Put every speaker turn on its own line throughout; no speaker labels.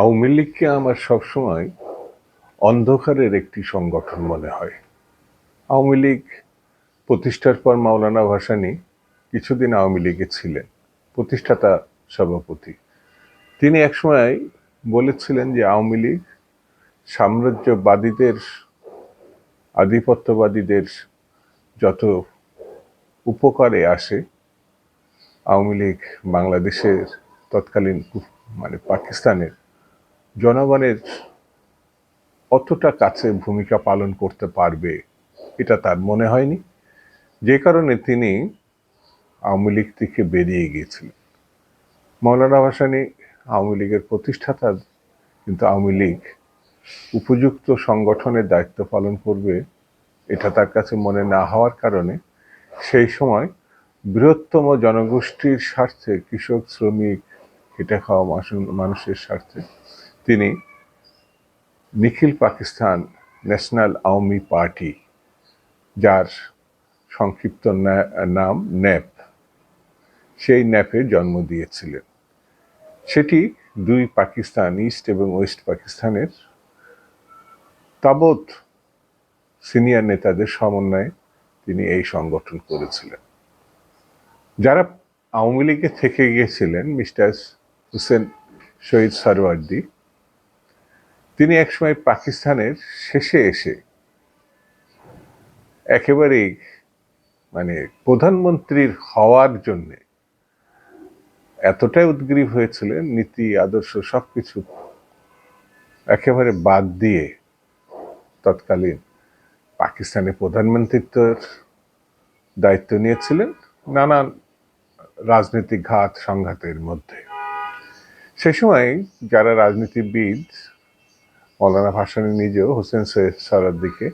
আওয়ামী লীগকে আমার সবসময় অন্ধকারের একটি সংগঠন মনে হয়। আওয়ামী লীগ প্রতিষ্ঠার পর মাওলানা ভাসানী কিছুদিন আওয়ামী লীগে ছিলেন, প্রতিষ্ঠাতা সভাপতি। তিনি একসময় বলেছিলেন যে আওয়ামী লীগ সাম্রাজ্যবাদীদের, আধিপত্যবাদীদের যত উপকারে আসে, আওয়ামী লীগ বাংলাদেশের তৎকালীন মানে পাকিস্তানের জনগণের অতটা কাছে ভূমিকা পালন করতে পারবে, এটা তার মনে হয়নি। যে কারণে তিনি আওয়ামী লীগ থেকে বেরিয়ে গিয়েছিলেন। মৌলানা ভাসানী আওয়ামী লীগের প্রতিষ্ঠাতা, কিন্তু আওয়ামী লীগ উপযুক্ত সংগঠনের দায়িত্ব পালন করবে, এটা তার কাছে মনে না হওয়ার কারণে সেই সময় বৃহত্তম জনগোষ্ঠীর স্বার্থে কৃষক, শ্রমিক, খেটে খাওয়া মানুষের স্বার্থে তিনি নিখিল পাকিস্তান ন্যাশনাল আওয়ামী পার্টি, যার সংক্ষিপ্ত নাম ন্যাপ। সেই ন্যাপে জন্ম দিয়েছিলেন। সেটি দুই পাকিস্তান, ইস্ট এবং ওয়েস্ট পাকিস্তানের তাবৎ সিনিয়র নেতাদের সমন্বয়ে তিনি এই সংগঠন করেছিলেন। যারা আওয়ামী লীগে থেকে গিয়েছিলেন, মিস্টার হুসেন শহীদ সরওয়ার্দি তিনি একসময় পাকিস্তানের শেষে এসে একেবারেই মানে প্রধানমন্ত্রীর হওয়ার জন্যে এতটাই উদ্গ্রীব হয়েছিলেন, নীতি, আদর্শ সবকিছু একেবারে বাদ দিয়ে তৎকালীন পাকিস্তানের প্রধানমন্ত্রীত্বের দায়িত্ব নিয়েছিলেন নানান রাজনৈতিক ঘাত, সংঘাতের মধ্যে। সে সময় যারা রাজনীতিবিদ মৌলানা ভাসানী নিজেও হোসেন সৈয়দ সরাদ্দিকে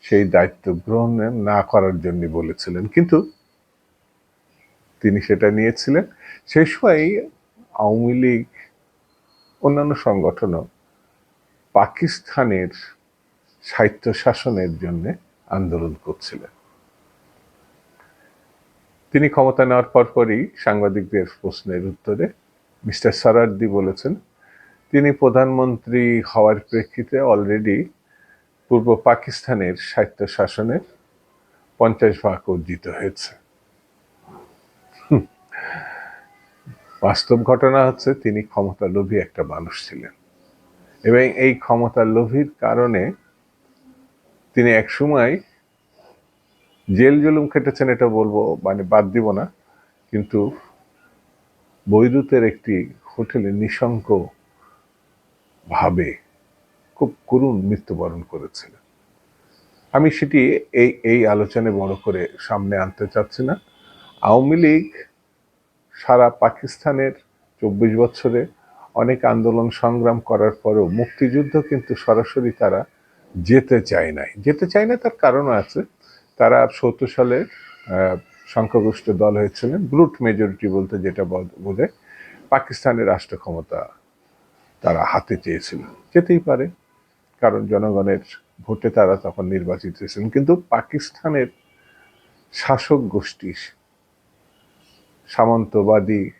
সেই দায়িত্ব গ্রহণ না করার জন্য বলেছিলেন। কিন্তু তিনি সেটা নিয়েছিলেন। সেই সময় আওয়ামী লীগ, অন্যান্য সংগঠনও পাকিস্তানের সাহিত্য শাসনের জন্য আন্দোলন করছিলেন। তিনি ক্ষমতা নেওয়ার পরপরই সাংবাদিকদের প্রশ্নের উত্তরে মিস্টার সারার্দি বলেছেন তিনি প্রধানমন্ত্রী হওয়ার প্রেক্ষিতে অলরেডি পূর্ব পাকিস্তানের সাহিত্য শাসনের পঞ্চাশ ভাগ অর্জিত হয়েছে। বাস্তব ঘটনা হচ্ছে তিনি ক্ষমতা লোভী একটা মানুষ ছিলেন। এবং এই ক্ষমতা লোভীর কারণে তিনি একসময় জেল জুলুম খেটেছেন এটা বলব মানে বাদ দিব না, কিন্তু বৈরুতের একটি হোটেলে নিঃসঙ্গ ভাবে খুব করুণ মৃত্যুবরণ করেছিলেন। আমি সেটি এই এই আলোচনায় বড় করে সামনে আনতে চাচ্ছি না। আওয়ামী লীগ সারা পাকিস্তানের চব্বিশ বছরে অনেক আন্দোলন সংগ্রাম করার পরেও মুক্তিযুদ্ধ কিন্তু সরাসরি তারা যেতে চায় নাই। যেতে চায় না তার কারণও আছে। তারা সত্তর সালে আহ, সংখ্যাগরিষ্ঠ দল হয়েছিলেন ব্রুট মেজরিটি বলতে যেটা বোঝায় পাকিস্তানের রাষ্ট্র ক্ষমতা তারা হাতে চেয়েছিলেন যেতেই পারে, কারণ জনগণের ভোটে তারা তখন নির্বাচিত হয়েছিলেন কিন্তু পাকিস্তানের শাসক গোষ্ঠী, সামন্তবাদী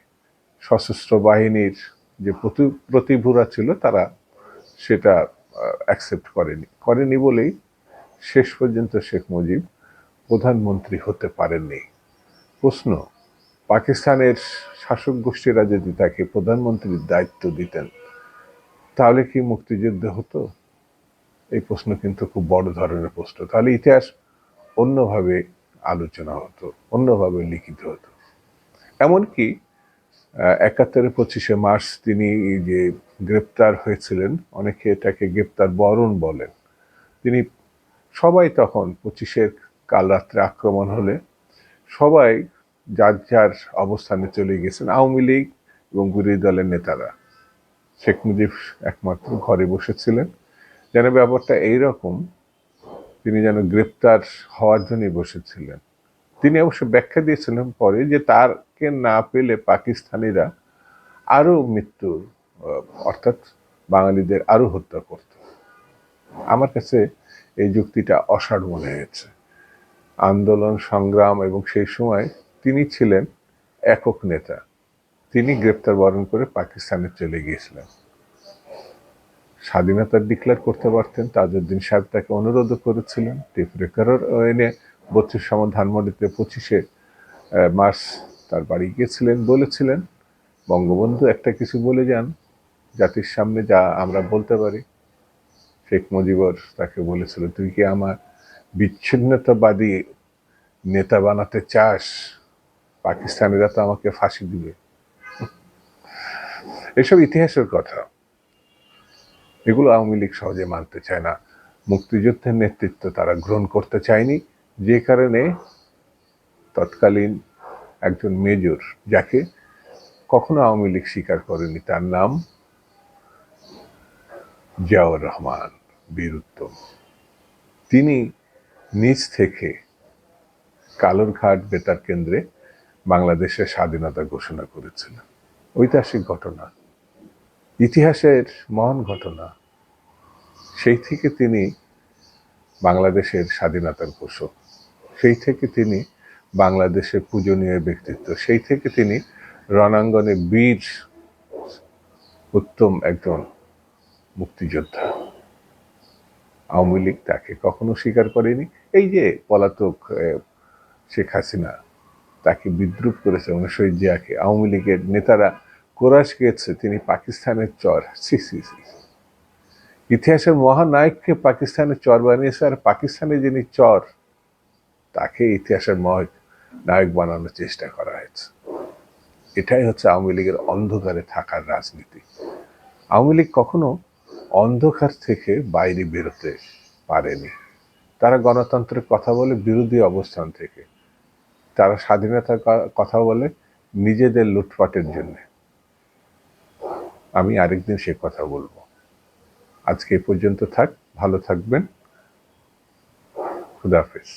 সশস্ত্র বাহিনীর যে প্রতি- প্রতিভূরা ছিল, তারা সেটা অ্যাকসেপ্ট করেনি। করেনি বলেই শেষ পর্যন্ত শেখ মুজিব প্রধানমন্ত্রী হতে পারেননি। প্রশ্ন, পাকিস্তানের শাসক গোষ্ঠীরা যদি তাকে প্রধানমন্ত্রীর দায়িত্ব দিতেন তাহলে কি মুক্তিযুদ্ধ হতো? এই প্রশ্ন কিন্তু খুব বড় ধরনের প্রশ্ন। তাহলে ইতিহাস অন্যভাবে আলোচনা হতো অন্যভাবে লিখিত হতো। এমনকি আহ, একাত্তরের পঁচিশে মার্চ তিনি যে গ্রেপ্তার হয়েছিলেন অনেকে এটাকে গ্রেপ্তার বরণ বলেন। তিনি সবাই তখন পঁচিশের কাল রাত্রে আক্রমণ হলে সবাই যার যার অবস্থানে চলে গেছেন আওয়ামী লীগ এবং বিরোধী দলের নেতারা। শেখ মুজিব একমাত্র ঘরে বসেছিলেন। যেন ব্যাপারটা এইরকম, তিনি যেন গ্রেপ্তার হওয়ার জন্যই বসেছিলেন। তিনি অবশ্য ব্যাখ্যা দিয়েছিলেন পরে যে তারকে না পেলে পাকিস্তানিরা আরও মৃত্যুর, অর্থাৎ বাঙালিদের আরও হত্যা করত। আমার কাছে এই যুক্তিটা অসাড় মনে হয়েছে। আন্দোলন, সংগ্রাম এবং সেই সময় তিনি ছিলেন একক নেতা। তিনি গ্রেপ্তার বরণ করে পাকিস্তানে চলে গিয়েছিলেন। স্বাধীনতা ডিক্লেয়ার করতে পারতেন তাজউদ্দিন সাহেব তাকে অনুরোধও করেছিলেন। টেপ রেকর্ডার এনে বত্রিশ সম ধানমন্ডিতে পঁচিশে মার্চ তার বাড়ি গিয়েছিলেন বলেছিলেন। বঙ্গবন্ধু একটা কিছু বলে যান, জাতির সামনে যা আমরা বলতে পারি। শেখ মুজিবর তাকে বলেছিল তুই কি আমার বিচ্ছিন্নতাবাদী নেতা বানাতে চাস? পাকিস্তানিরা তো আমাকে ফাঁসি দিবে। এসব ইতিহাসের কথা। এগুলো আওয়ামী লীগ সহজে মানতে চায় না। মুক্তিযুদ্ধের নেতৃত্ব তারা গ্রহণ করতে চায়নি। যে কারণে তৎকালীন একজন মেজর যাকে কখনো আওয়ামী লীগ স্বীকার করেনি, তার নাম জিয়াউর রহমান বীর উত্তম। তিনি নিজ থেকে কালুরঘাট বেতার কেন্দ্রে বাংলাদেশের স্বাধীনতা ঘোষণা করেছিলেন। ঐতিহাসিক ঘটনা। ইতিহাসের মহান ঘটনা। সেই থেকে তিনি বাংলাদেশের স্বাধীনতার ঘোষক সেই থেকে তিনি বাংলাদেশের পূজনীয় ব্যক্তিত্ব। সেই থেকে তিনি রণাঙ্গনে বীর উত্তম একজন মুক্তিযোদ্ধা। আওয়ামী লীগ তাকে কখনো স্বীকার করেনি। এই যে পলাতক শেখ হাসিনা তাকে বিদ্রুপ করেছে, উনিশশো জিয়াকে আওয়ামী লীগের নেতারা কোরাস গেছে, তিনি পাকিস্তানের চর। সি সি সি ইতিহাসের মহানায়ককে পাকিস্তানের চর বানিয়েছে আর পাকিস্তানে যিনি চর, তাকে ইতিহাসের মহ নায়ক বানানোর চেষ্টা করা হয়েছে। এটাই হচ্ছে আওয়ামী লীগের অন্ধকারে থাকার রাজনীতি। আওয়ামী লীগ কখনো অন্ধকার থেকে বাইরে বেরোতে পারেনি। তারা গণতন্ত্রের কথা বলে বিরোধী অবস্থান থেকে। তারা স্বাধীনতার কথা বলে নিজেদের লুটপাটের জন্য। আমি আরেকদিন সে কথা বলব। আজকে পর্যন্ত থাক ভালো থাকবেন। খুদাহাফেজ